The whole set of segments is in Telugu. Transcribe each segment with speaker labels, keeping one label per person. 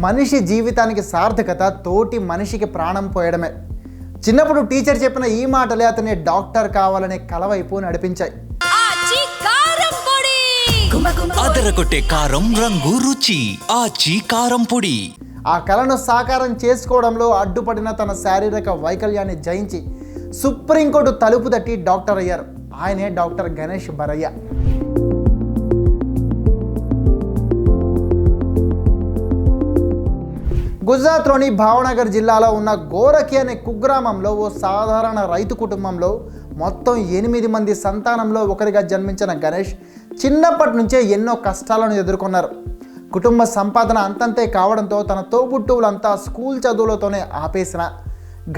Speaker 1: మనిషి జీవితానికి సార్థకత తోటి మనిషికి ప్రాణం పోయడమే. చిన్నప్పుడు టీచర్ చెప్పిన ఈ మాటలే అతన్ని డాక్టర్ కావాలనే కల వైపు నడిపించాయి.
Speaker 2: అదరగొట్టే కారం రంగు రుచి. ఆచి కారం పొడి.
Speaker 1: ఆ కళను సాకారం చేసుకోవడంలో అడ్డుపడిన తన శారీరక వైకల్యాన్ని జయించి సుప్రీంకోర్టు తలుపు తట్టి డాక్టర్ అయ్యారు. ఆయనే డాక్టర్ గణేష్ బరయ్య. గుజరాత్లోని భావనగర్ జిల్లాలో ఉన్న గోరఖి అనే కుగ్రామంలో ఓ సాధారణ రైతు కుటుంబంలో మొత్తం ఎనిమిది మంది సంతానంలో ఒకరిగా జన్మించిన గణేష్ చిన్నప్పటి నుంచే ఎన్నో కష్టాలను ఎదుర్కొన్నారు. కుటుంబ సంపాదన అంతంతే కావడంతో తన తోబుట్టువులంతా స్కూల్ చదువులతోనే ఆపేసిన.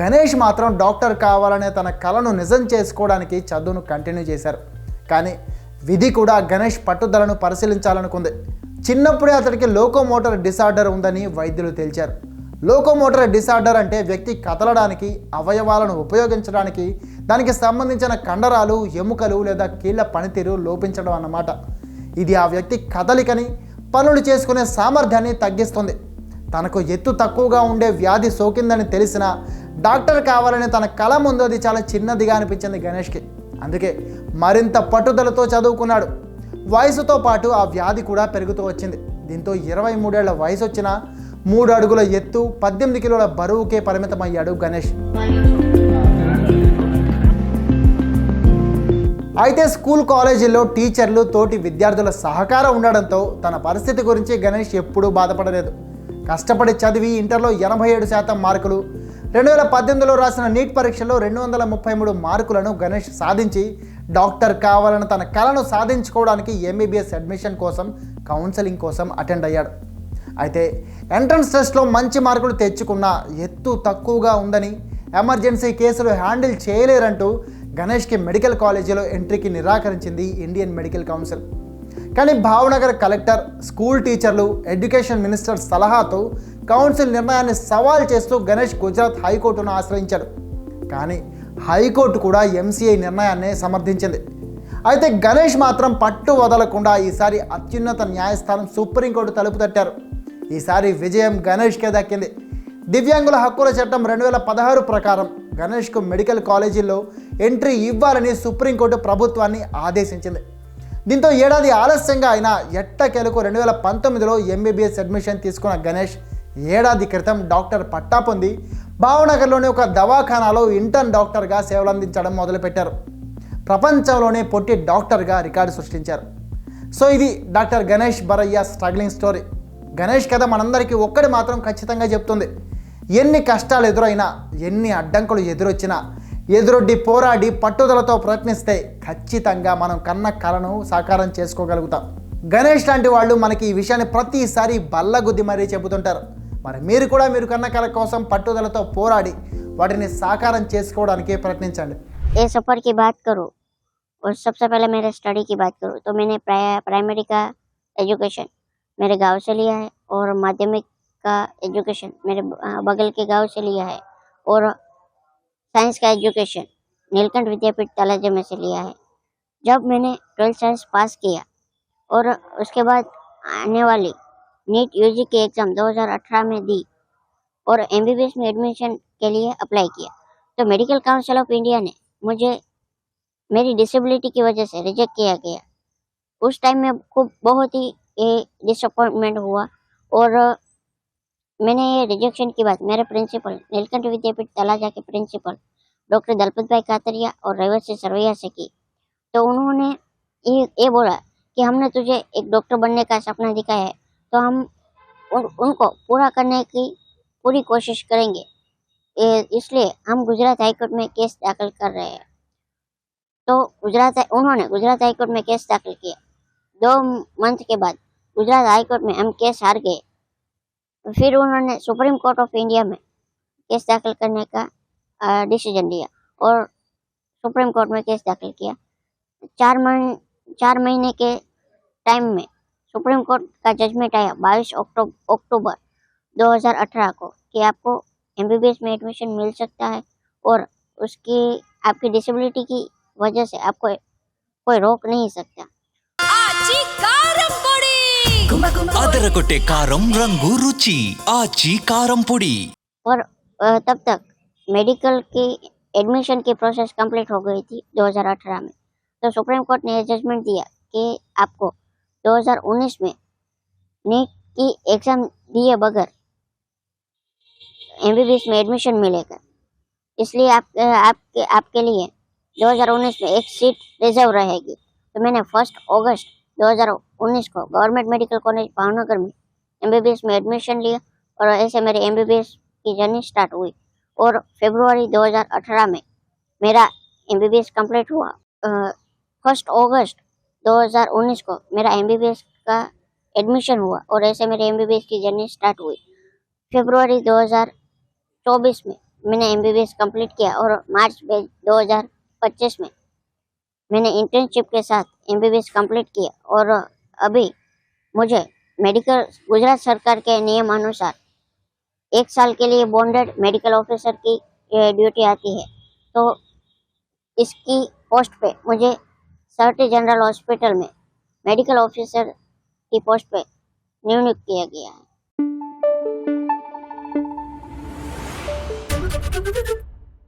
Speaker 1: గణేష్ మాత్రం డాక్టర్ కావాలనే తన కలను నిజం చేసుకోవడానికి చదువును కంటిన్యూ చేశారు. కానీ విధి కూడా గణేష్ పట్టుదలను పరిశీలించాలనుకుంది. చిన్నప్పుడే అతడికి లోకోమోటర్ డిసార్డర్ ఉందని వైద్యులు తేల్చారు. లోకోమోటర్ డిసార్డర్ అంటే వ్యక్తి కదలడానికి అవయవాలను ఉపయోగించడానికి దానికి సంబంధించిన కండరాలు ఎముకలు లేదా కీళ్ళ పనితీరు లోపించడం అన్నమాట. ఇది ఆ వ్యక్తి కదలికని పనులు చేసుకునే సామర్థ్యాన్ని తగ్గిస్తుంది. తనకు ఎత్తు తక్కువగా ఉండే వ్యాధి సోకిందని తెలిసిన డాక్టర్ కావాలని తన కళ ముందు అది చాలా చిన్నదిగా అనిపించింది గణేష్కి. అందుకే మరింత పట్టుదలతో చదువుకున్నాడు. వయసుతో పాటు ఆ వ్యాధి కూడా పెరుగుతూ వచ్చింది. దీంతో ఇరవై మూడేళ్ళ వయసు వచ్చిన మూడు అడుగుల ఎత్తు పద్దెనిమిది కిలోల బరువుకే పరిమితమయ్యాడు గణేష్. అయితే స్కూల్ కాలేజీల్లో టీచర్లు తోటి విద్యార్థుల సహకారం ఉండడంతో తన పరిస్థితి గురించి గణేష్ ఎప్పుడూ బాధపడలేదు. కష్టపడి చదివి ఇంటర్లో ఎనభై ఏడు శాతం మార్కులు రెండు వేల పద్దెనిమిదిలో రాసిన నీట్ పరీక్షలో రెండు వందల ముప్పై మూడు మార్కులను గణేష్ సాధించి డాక్టర్ కావాలని తన కళను సాధించుకోవడానికి ఎంబీబీఎస్ అడ్మిషన్ కోసం కౌన్సిలింగ్ కోసం అటెండ్ అయ్యాడు. అయితే ఎంట్రన్స్ టెస్ట్లో మంచి మార్కులు తెచ్చుకున్న ఎత్తు తక్కువగా ఉందని ఎమర్జెన్సీ కేసులు హ్యాండిల్ చేయలేరంటూ గణేష్కి మెడికల్ కాలేజీలో ఎంట్రీకి నిరాకరించింది ఇండియన్ మెడికల్ కౌన్సిల్. కానీ భావనగర్ కలెక్టర్ స్కూల్ టీచర్లు ఎడ్యుకేషన్ మినిస్టర్ సలహాతో కౌన్సిల్ నిర్ణయాన్ని సవాల్ చేస్తూ గణేష్ గుజరాత్ హైకోర్టును ఆశ్రయించాడు. కానీ హైకోర్టు కూడా ఎంసీఐ నిర్ణయాన్ని సమర్థించింది. అయితే గణేష్ మాత్రం పట్టు వదలకుండా ఈసారి అత్యున్నత న్యాయస్థానం సుప్రీంకోర్టు తలుపు తట్టారు. ఈసారి విజయం గణేష్కే దక్కింది. దివ్యాంగుల హక్కుల చట్టం రెండు వేల పదహారు ప్రకారం గణేష్కు మెడికల్ కాలేజీల్లో ఎంట్రీ ఇవ్వాలని సుప్రీంకోర్టు ప్రభుత్వాన్ని ఆదేశించింది. దీంతో ఏడాది ఆలస్యంగా అయిన ఎట్టకేలకు రెండు వేల పంతొమ్మిదిలో ఎంబీబీఎస్ అడ్మిషన్ తీసుకున్న గణేష్ ఏడాది క్రితం డాక్టర్ పట్టా పొంది భావనగర్లోని ఒక దవాఖానాలో ఇంటర్న్ డాక్టర్గా సేవలు అందించడం మొదలుపెట్టారు. ప్రపంచంలోనే పొట్టి డాక్టర్గా రికార్డు సృష్టించారు. సో ఇది doctor Ganesh Baraiya struggling story. Ganesh కథ మనందరికీ ఒక్కటి మాత్రం ఖచ్చితంగా చెప్తుంది. ఎన్ని కష్టాలు ఎదురైనా ఎన్ని అడ్డంకులు ఎదురొచ్చినా ఎదురొడ్డి పోరాడి పట్టుదలతో ప్రయత్నిస్తే ఖచ్చితంగా మనం కన్న కలను సాకారం చేసుకోగలుగుతాం. గణేష్ లాంటి వాళ్ళు మనకి ఈ విషయాన్ని ప్రతిసారి బల్లగుద్ది మరీ చెబుతుంటారు. మరి మీరు కూడా మీరు కన్న కళ కోసం పట్టుదలతో పోరాడి వాటిని సాకారం చేసుకోవడానికి ప్రయత్నించండి
Speaker 3: ये सफ़र की बात करूँ और सबसे पहले मेरे स्टडी की बात करूँ तो मैंने प्राय प्राइमरी का एजुकेशन मेरे गांव से लिया है और माध्यमिक का एजुकेशन मेरे ब- अ, बगल के गांव से लिया है और साइंस का एजुकेशन नीलकंठ विद्यापीठ तलाजे में से लिया है जब मैंने ट्वेल्थ साइंस पास किया और उसके बाद आने वाली नीट यूजी की एग्ज़ाम 2018 में दी और एमबीबीएस में एडमिशन के लिए अप्लाई किया। तो मेडिकल काउंसिल ऑफ़ इंडिया ने मुझे मेरी डिसेबिलिटी की वजह से रिजेक्ट किया गया। उस टाइम में खूब बहुत ही ये डिसअपॉइंटमेंट हुआ और मैंने ये रिजेक्शन की बात, मेरे प्रिंसिपल नीलकंठ विद्यापीठ तलाजा के प्रिंसिपल डॉक्टर दलपत भाई कातरिया और रेवसी सरवैया से की। तो उन्होंने ये ये बोला कि हमने तुझे एक डॉक्टर बनने का सपना दिखाया है। तो हम उन, उनको पूरा करने की पूरी कोशिश करेंगे। इसलिए हम गुजरात हाईकोर्ट में केस दाखिल कर रहे हैं। तो गुजरात उन्होंने गुजरात हाईकोर्ट में केस दाखिल किया। दो मंथ के बाद गुजरात हाईकोर्ट में हम केस हार गए। फिर उन्होंने सुप्रीम कोर्ट ऑफ़ इंडिया में केस दाखिल करने का डिसीज़न लिया और सुप्रीम कोर्ट में केस दाखिल किया। चार महीने चार महीने के टाइम में सुप्रीम कोर्ट का जजमेंट आया बाईस अक्टूबर 2018 को कि आपको एमबीबीएस में एडमिशन मिल सकता है और उसकी आपकी डिसेबिलिटी की वजह से आपको कोई रोक नहीं सकता।
Speaker 2: अदर कारम रुचि आची कारम पुड़ी।
Speaker 3: और तब तक मेडिकल की एडमिशन की प्रोसेस कंप्लीट हो गई थी 2018 में। तो सुप्रीम कोर्ट ने जजमेंट दिया कि आपको 2019 में नीट की एग्ज़ाम दिए बगैर एमबीबीएस में एडमिशन मिलेगा। इसलिए आप, आपके आपके लिए 2019 में एक सीट रिज़र्व रहेगी। तो मैंने फ़र्स्ट अगस्त 2019 को गवर्नमेंट मेडिकल कॉलेज भावनगर में एमबीबीएस में एडमिशन लिया और ऐसे मेरे एमबीबीएस की जर्नी स्टार्ट हुई और फरवरी 2018 में मेरा एमबीबीएस कंप्लीट हुआ। फ़र्स्ट अगस्त 2019 को मेरा एमबीबीएस का एडमिशन हुआ और ऐसे मेरे एमबीबीएस की जर्नी स्टार्ट हुई। फरवरी 2024 में मैंने एमबीबीएस कंप्लीट किया और मार्च में 2025 में मैंने इंटर्नशिप के साथ एमबीबीएस कंप्लीट किया और अभी मुझे मेडिकल गुजरात सरकार के नियम अनुसार एक साल के लिए बॉन्डेड मेडिकल ऑफिसर की ड्यूटी आती है। तो इसकी पोस्ट पे मुझे सर्टी जनरल हॉस्पिटल में मेडिकल ऑफिसर की पोस्ट पर नियुक्त किया गया है।